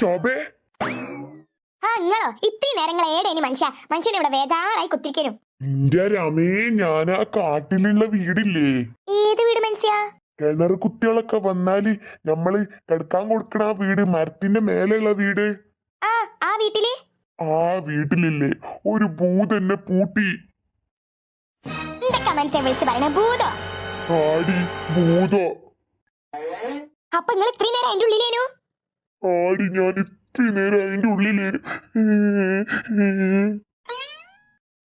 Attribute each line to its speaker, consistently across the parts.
Speaker 1: ശോഭേ.
Speaker 2: ആ നിങ്ങളോ? ഇത്രയും നേരങ്ങൾ ഏടേനി മനുഷ്യ? മനുഷ്യൻ ഇവിടെ വേജാറായി കുത്തിരിക്കലും
Speaker 1: നിന്റെ രമേ ഞാൻ ആ കാട്ടിലുള്ള വീടില്ലേ?
Speaker 2: ഏത് വീട് മനുഷ്യ?
Speaker 1: കിണർ കുട്ടികളൊക്കെ വന്നാൽ നമ്മൾ കിടക്കാൻ കൊടുക്കണ ആ വീട് മരത്തിന്റെ മേലെയുള്ള വീട്.
Speaker 2: ആ ആ വീട്ടിൽ?
Speaker 1: ആ വീട്ടിലില്ലേ. ഒരു ഭൂതെന്നെ പൂട്ടി.
Speaker 2: എന്തൊക്കെ മനുഷ്യൻ വിളിച്ച് പറയണ? ഭൂതോ?
Speaker 1: ആടി ഭൂതോ.
Speaker 2: അപ്പൊ നിങ്ങൾ ഇത്രയും നേരം അതിന്റെ ഉള്ളിലേനു?
Speaker 1: ആടി ഞാൻ ഇത്രയും നേരം അതിന്റെ ഉള്ളിൽ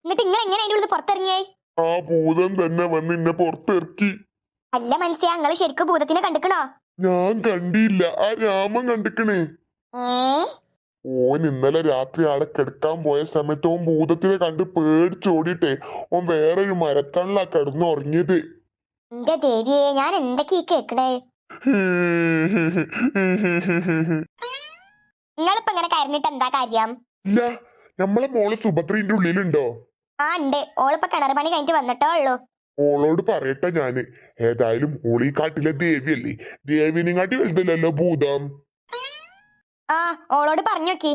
Speaker 2: എന്നിട്ട് നിങ്ങൾ എങ്ങനെ അതിന്റെ ഉള്ളിൽ പുറത്തിറങ്ങിയേ?
Speaker 1: ആ ഭൂതം തന്നെ വന്ന് എന്നെ പുറത്തിറക്കി.
Speaker 2: അല്ല മനുഷ്യ നിങ്ങൾ ശരിക്കും ഭൂതത്തിനെ കണ്ടിക്കണോ?
Speaker 1: ഞാൻ കണ്ടില്ല. ആ രാമൻ കണ്ടിക്കണേ. ഓൻ ഇന്നലെ രാത്രി ആടെ കിടക്കാൻ പോയ സമയത്ത് ഓൻ ഭൂതത്തിനെ കണ്ട് പേടിച്ചോടിട്ടെ ഓൻ വേറൊരു മരത്തണിലാ കിടന്നുറങ്ങിയത്.
Speaker 2: എന്റെ ദേവിയെ ഞാൻ എന്തൊക്കെ കേക്കണേ? നിങ്ങളിപ്പോ ഇങ്ങനെ കരഞ്ഞിട്ട് എന്താ കാര്യം?
Speaker 1: ഇല്ല നമ്മളെ മോൾ സുഭദ്രന്റെ ഉള്ളിലുണ്ടോ?
Speaker 2: ആ ഉണ്ട്. ഓളിപ്പോ കിണർ പണി കഴിഞ്ഞിട്ട് വന്നിട്ടേ ഉള്ളൂ.
Speaker 1: ഓളോട് പറയട്ടെ ഞാൻ. ഏതായാലും ഓളീ കാട്ടിലെ ദേവിയല്ലേ. ദേവിനെങ്ങാട്ടി വലുതല്ലല്ലോ ഭൂതം.
Speaker 2: ആ ഓളോട് പറഞ്ഞു നോക്കി.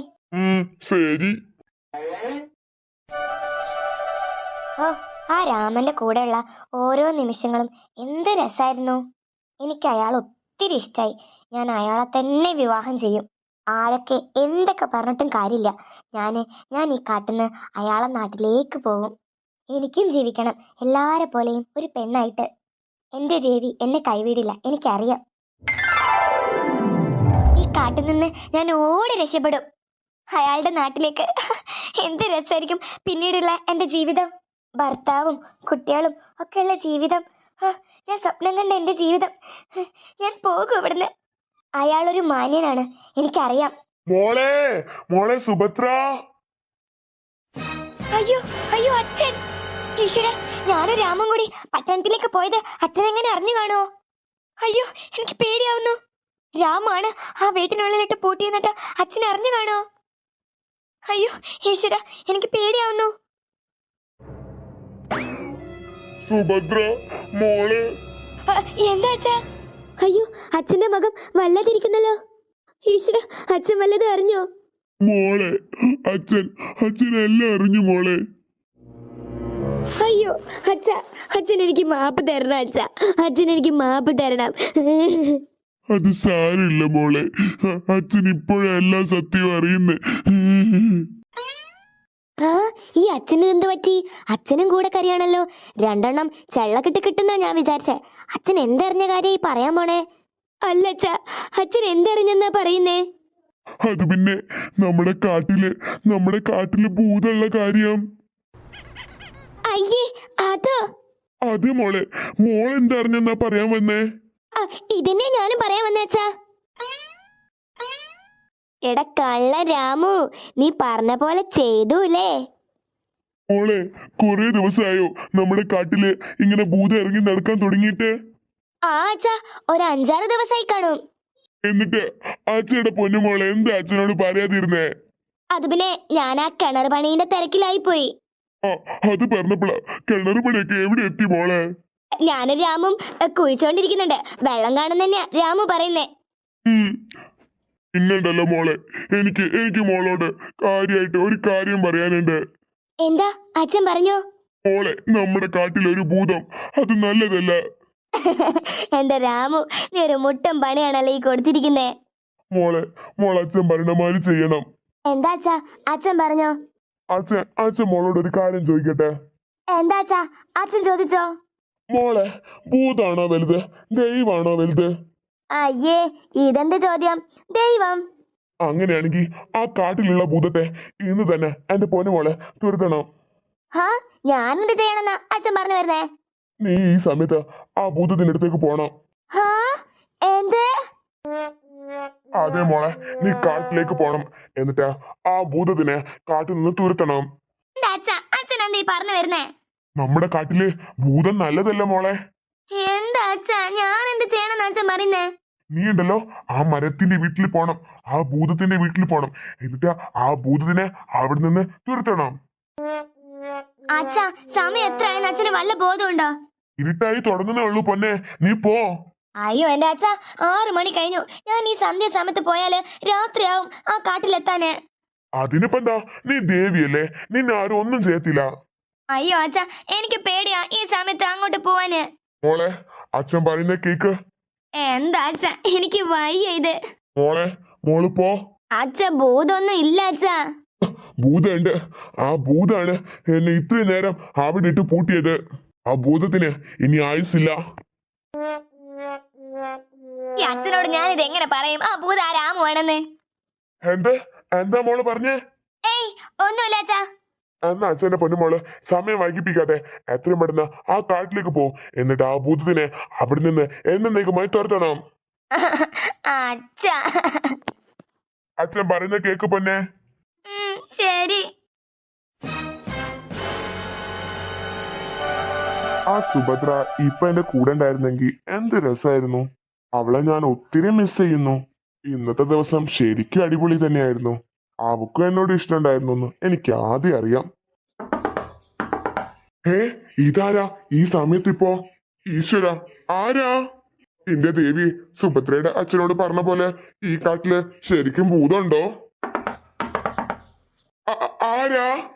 Speaker 1: ശരി.
Speaker 2: ഓ ആ രാമന്റെ കൂടെയുള്ള ഓരോ നിമിഷങ്ങളും എന്ത് രസായിരുന്നു. എനിക്ക് അയാൾ ഒത്തിരി ഇഷ്ടമായി ഞാൻ അയാളെ തന്നെ വിവാഹം ചെയ്യും. ആരൊക്കെ എന്തൊക്കെ പറഞ്ഞിട്ടും കാര്യമില്ല. ഞാൻ ഞാൻ ഈ കാട്ടിന്ന് അയാളെ നാട്ടിലേക്ക് പോകും. എനിക്കും ജീവിക്കണം. എല്ലാരെ പോലെയും ഒരു പെണ്ണായിട്ട്. എന്റെ ദേവി എന്നെ കൈവിടില്ല. എനിക്കറിയാം. ഈ കാട്ടിൽ നിന്ന് ഞാൻ ഓടി രക്ഷപ്പെടും. അയാളുടെ നാട്ടിലേക്ക്. എന്ത് രസമായിരിക്കും പിന്നീടുള്ള എന്റെ ജീവിതം. ഭർത്താവും കുട്ടികളും ഒക്കെയുള്ള ജീവിതം. ഞാൻ സ്വപ്നം കണ്ട എന്റെ ജീവിതം. ഞാൻ പോകും ഇവിടുന്ന്. അയാളൊരു മാന്യനാണ്. എനിക്കറിയാം.
Speaker 1: മോളെ മോളെ സുഭദ്ര.
Speaker 2: അയ്യോ അയ്യോ അച്ഛൻ. ഈശ്വര ഞാനും രാമും കൂടി പട്ടണത്തിലേക്ക് പോയത് അച്ഛൻ എങ്ങനെ അറിഞ്ഞു കാണോ അയ്യോ എനിക്ക് പേടിയാവുന്നു. രാമാണ് ആ വീട്ടിനുള്ളിലിട്ട് പൂട്ടിയെന്നിട്ട് അച്ഛൻ അറിഞ്ഞു കാണോ അയ്യോ ഈശ്വര എനിക്ക് പേടിയാവുന്നു.
Speaker 1: സുഭദ്ര മോളെ.
Speaker 2: എന്താ അച്ഛാ? അയ്യോ അച്ഛന്റെ മകം വല്ലാതിരിക്കുന്നല്ലോ. ഈശ്വര അച്ഛൻ വല്ലത് അറിഞ്ഞോ?
Speaker 1: മോളെ അച്ഛൻ അച്ഛൻ എല്ലാം അറിഞ്ഞു മോളെ.
Speaker 2: അയ്യോ അച്ഛ അച്ഛൻ എനിക്ക് മാപ്പ് തരണം അച്ഛ. അച്ഛൻ എനിക്ക് മാപ്പ് തരണം.
Speaker 1: അത് സാരില്ല മോളെ. അച്ഛൻ ഇപ്പോഴെല്ലാം സത്യം അറിയുന്നേ.
Speaker 2: ആ ഈ അച്ഛന് എന്ത് പറ്റി? അച്ഛനും കൂടെ കറിയാണല്ലോ രണ്ടെണ്ണം ചെള്ളക്കെട്ട് കിട്ടുന്ന ഞാൻ വിചാരിച്ചേ. അച്ഛൻ എന്തറിഞ്ഞ കാര്യം ഈ പറയാൻ പോണേ? അല്ല അച്ഛ അച്ഛൻ എന്തറിഞ്ഞെന്നാ പറയുന്നേ?
Speaker 1: അത് പിന്നെ നമ്മുടെ കാട്ടിൽ നമ്മുടെ കാട്ടിൽ ഭൂതമുള്ള കാര്യം.
Speaker 2: അയ്യേ അതോ?
Speaker 1: അതെ മോളെ മോൾ എന്തറിഞ്ഞെന്നാ പറയാൻ വന്നേ?
Speaker 2: ഇതിനെ ഇതന്നെ ഞാനും പറയാൻ വന്നേച്ചാ അച്ഛാ. എടാ കള്ള രാമു നീ പറഞ്ഞ പോലെ ചെയ്തൂലേ?
Speaker 1: മോളെ കൊറേ ദിവസമായോ നമ്മുടെ കാട്ടിൽ ഇങ്ങനെ ഭൂതം ഇറങ്ങി നടക്കാൻ തുടങ്ങിയിട്ട്?
Speaker 2: ആ അച്ഛാ ഒരു അഞ്ചാറ് ദിവസമായി കാണും.
Speaker 1: എന്നിട്ട് അച്ഛയുടെ പൊന്നു മോളെ എന്താ അച്ഛനോട് പറയാതിരുന്നേ?
Speaker 2: അത് പിന്നെ ഞാൻ ആ കിണർ പണീന്റെ തിരക്കിലായി പോയി.
Speaker 1: ആ അത് പറഞ്ഞപ്പോഴാ കിണർ പണിയൊക്കെ എവിടെ എത്തി മോളെ?
Speaker 2: ഞാനും രാമും കുഴിച്ചോണ്ടിരിക്കുന്നുണ്ട്. വെള്ളം കാണുന്ന തന്നെയാ രാമു പറയുന്നേ.
Speaker 1: ഉം. പിന്നുണ്ടല്ലോ മോളെ. എനിക്ക് എനിക്ക് മോളോട് കാര്യമായിട്ട് ഒരു കാര്യം പറയാനുണ്ട്.
Speaker 2: എന്താ? അച്ഛൻ പറഞ്ഞു?
Speaker 1: മോളെ നമ്മുടെ കാട്ടിലൊരു ഭൂതം. അത് നല്ലതല്ല.
Speaker 2: എന്റെ രാമു നീ ഒരു മുട്ടം പണിയാണല്ലോ ഈ കൊടുത്തിരിക്കുന്നേ?
Speaker 1: മോളെ മോൾ അച്ഛൻ പറഞ്ഞ മാതിരി ചെയ്യണം.
Speaker 2: എന്താ അച്ഛാ? അച്ഛൻ പറഞ്ഞോ?
Speaker 1: അച്ഛൻ അച്ഛൻ മോളോട് ഒരു കാര്യം ചോദിക്കട്ടെ?
Speaker 2: എന്താ അച്ഛാ? അച്ഛൻ ചോദിച്ചോ?
Speaker 1: മോളെ ഭൂതാണോ വലുത്? ദൈവാണോ വലുത്?
Speaker 2: അയ്യേ ഇതെന്റെ ചോദ്യം. ദൈവം.
Speaker 1: അങ്ങനെയാണെങ്കിൽ ആ കാട്ടിലുള്ള ഭൂതത്തെ ഇന്ന് തന്നെ എന്റെ പൊന്നു മോളെ തുരുത്തണം.
Speaker 2: ഹാ ഞാൻ എന്ത് ചെയ്യണമെന്നാ അച്ഛൻ പറഞ്ഞു വരുന്നേ?
Speaker 1: നീ ഈ സമയത്ത് ആ ഭൂതത്തിന്റെ അടുത്തേക്ക് പോണം.
Speaker 2: ഹാ എന്ത്?
Speaker 1: അതെ മോളെ നീ കാട്ടിലേക്ക് പോണം. എന്നിട്ട് ആ ഭൂതത്തിനെ കാട്ടിൽ നിന്ന് തുരുത്തണം.
Speaker 2: അച്ഛൻ എന്താ ഈ പറഞ്ഞു വരുന്നേ?
Speaker 1: നമ്മുടെ കാട്ടിൽ ഭൂതം നല്ലതല്ല മോളെ?
Speaker 2: എന്താ അച്ഛാ? ഞാൻ എന്ത് ചെയ്യണമെന്ന് അച്ഛൻ പറയുന്നേ?
Speaker 1: നീ ഉണ്ടല്ലോ ആ മരത്തിന്റെ വീട്ടിൽ പോണം. ആ ഭൂതത്തിന്റെ വീട്ടിൽ പോണം. എന്നിട്ട് ആ ഭൂതത്തിനെ അവിടെ നിന്ന് തുരത്തണം.
Speaker 2: അച്ഛാ സമയം എത്രയായെന്ന് അച്ഛന് വല്ല ബോധമുണ്ടോ?
Speaker 1: ഇരുട്ടായി തുടങ്ങുന്നേ ഉള്ളൂ പൊന്നെ. നീ പോ.
Speaker 2: അയ്യോ എന്റെ അച്ഛ ആറു മണി കഴിഞ്ഞു. ഞാൻ ഈ സന്ധ്യ സമയത്ത് പോയാൽ രാത്രിയാവും ആ കാട്ടിലെത്താന്.
Speaker 1: അതിനിപ്പോ എന്താ? നീ ദേവിയല്ലേ. നിന്നെ ആരും ഒന്നും ചെയ്യത്തില്ല.
Speaker 2: അയ്യോ അച്ഛാ എനിക്ക് പേടിയാ ഈ സമയത്ത് അങ്ങോട്ട് പോവാന്.
Speaker 1: മോളെ അച്ഛൻ പറയുന്ന കേക്ക്.
Speaker 2: എന്താ അച്ഛ? എനിക്ക് വയ്യ ഇത്.
Speaker 1: മോളെ മോൾ പോ.
Speaker 2: അച്ഛ ബോധമൊന്നും ഇല്ല അച്ഛ.
Speaker 1: ഭൂതമുണ്ട്. ആ ഭൂതാണ് എന്നെ ഇത്രയും നേരം അവിടെ ഇട്ട് പൂട്ടിയത്. ആ ഭൂതത്തിന് ഇനി ആയുസില്ല
Speaker 2: ഈ അച്ഛനോട് ഇത് എങ്ങനെ പറയും? ആ ഭൂത ആ രാമുവാണെന്ന്
Speaker 1: എന്ത്? എന്താ മോൾ പറഞ്ഞേ?
Speaker 2: ഏയ് ഒന്നുമില്ല അച്ഛാ.
Speaker 1: എന്നാ അച്ഛന്റെ പൊന്നുമോൾ സമയം വൈകിപ്പിക്കാതെ. എത്രയും പെട്ടെന്ന് ആ കാട്ടിലേക്ക് പോ. എന്നിട്ട് ആ ഭൂതത്തിനെ അവിടെ നിന്ന് എന്നേക്കുമായി തുരത്തണം.
Speaker 2: അച്ഛ.
Speaker 1: അച്ഛൻ പറയുന്ന കേക്ക് പൊന്നെ.
Speaker 2: ശരി.
Speaker 1: ആ സുഭദ്ര ഇപ്പൊ എന്റെ കൂടെ ഉണ്ടായിരുന്നെങ്കിൽ എന്ത് രസമായിരുന്നു. അവളെ ഞാൻ ഒത്തിരി മിസ് ചെയ്യുന്നു. ഇന്നത്തെ ദിവസം ശരിക്കും അടിപൊളി തന്നെയായിരുന്നു. അവക്കും എന്നോട് ഇഷ്ടമുണ്ടായിരുന്നു എന്ന് എനിക്ക് ആദ്യം അറിയാം. ഏ ഇതാരാ? ഈ സമയത്ത് സമയത്തിപ്പോ? ഈശ്വര ആരാ? എന്റെ ദേവി സുഭദ്രയുടെ അച്ഛനോട് പറഞ്ഞ പോലെ ഈ കാട്ടിൽ ശരിക്കും ഭൂതമുണ്ടോ? ആരാ?